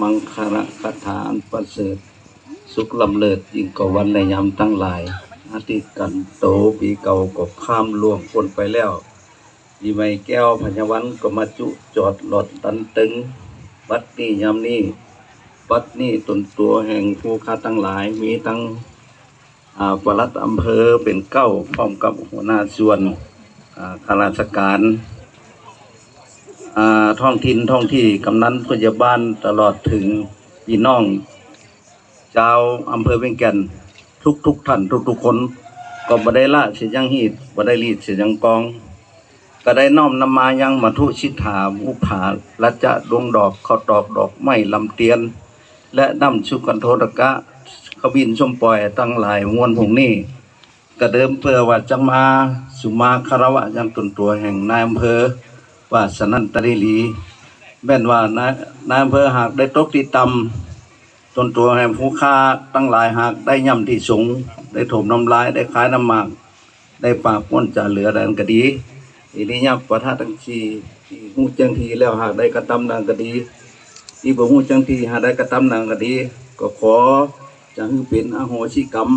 มังคารคาถาอันประเสริฐสุขลำเลิศยิ่งกว่าวันและยามตั้งหลายอาทิตย์กันโตปีเก่าก็ข้ามล่วงพ้นไปแล้วปีใหม่แก้วพญวันก็มาจุจอดหลอดตันตึงบัดนี้ยามนี้บัดนี้ตนตัวแห่งผู้ค้าตั้งหลายมีตั้งอาปลัดอำเภอเป็นเก้าพร้อมกับหัวหน้าส่วนข้าราชการ ท้องถิ่นท้องที่กำนันผู้ใหญ่บ้านตลอดถึงพี่น้องชาวอำเภอเวียงแก่นทุกทุกท่านทุกทุกคนก็บ่ได้ละเสียยังหีดบ่ได้รีดเสียยังกอง ก็ได้น้อมนำมายังมาทุชิตามุผาละจะดวงดอกเขาตอกดอกไม้ลำเตียน และน้ำชุกันโทตกะขบินชมปล่อยตั้งหลายมวลผงนี้ก็เดิมเพื่อว่าจะมาสุมาคารวะยังตนตัวแห่งนายอำเภอ ว่าสนันตริลีแม่นว่านานายอำเภอหากได้ตกที่ต่ำตนตัวแห่งผู้ค้าตั้งหลายหากได้ย่ำที่สูง ได้ถมน้ำลายได้ขายน้ำหมากได้ปากม้นจะเหลือดันก็ดีทีนี้ยับประทาทั้งชีที่หูจังทีแล้วหากได้กระทำดังก็ดีที่บ่หูจังทีหากได้กระทำดังก็ดี ก็ขอจะให้เป็นอโหสิกรรม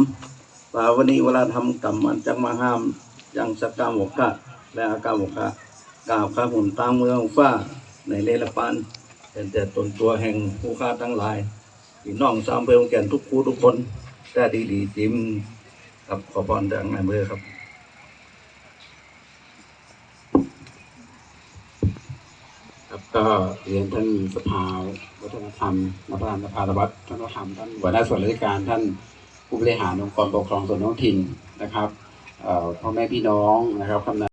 ปาวันนี้เวลาทำกรรมมันจังมาห้ามยังสักกรรมหกกะและอากรรมหกกะ กราบข้าหุ่นตามเมืองฟ้าในเลลปานเป็นแต่ตนตัวแห่งผู้ค้าทั้งหลายพี่น้องสามเพื่อนแก่นทุกคู่ทุกคนแต่ดีดีจิ้มกับขอบอลจากนายเมือครับครับก็เรียนท่านสภาวัฒนธรรมนประธานสภาวัฒนธรรมท่านหัวหน้าส่วนราชการท่านผู้บริหารองค์กรปกครองส่วนท้องถิ่นนะครับพ่อแม่พี่น้องนะครับคำนัน